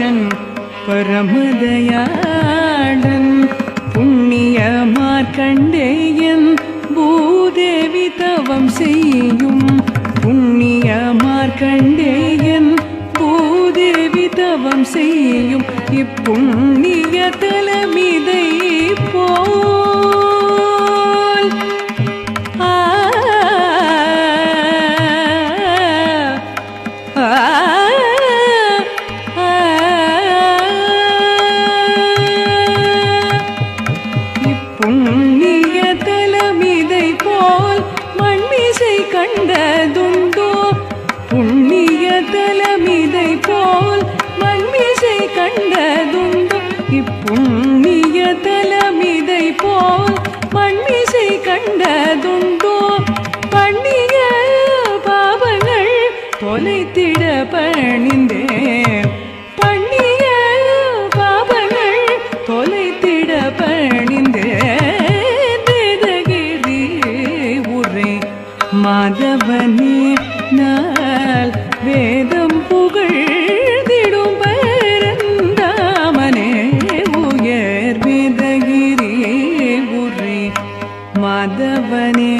புருஷன் பரமதயாடன் புண்ணிய மார்க்கண்டேயன் பூதேவி தவம் செய்யும் புண்ணிய மார்க்கண்டேயன் பூதேவி தவம் செய்யும் இப்புண்ணிய தலமிதை போல் ஆ. ஆ தலமிதை போல் மண்மிசை கண்டதுண்டோ? புண்ணிய தலமிதை போல் மண்மிசை கண்டதுண்டோ? இப்புண்ணிய தலமிதை போல் மண்மிசை கண்டதுண்டோ? பண்ணிய பாவங்கள் தொலைத்திட பணிந்தேன். பண்ணிய பாவங்கள் தொலைத்திட பணிந்தேன் மாதவனே நாள் வேதம் புகழ்திடும் பரந்தாமனே உயர் வேதகிரியே உரி. மாதவனே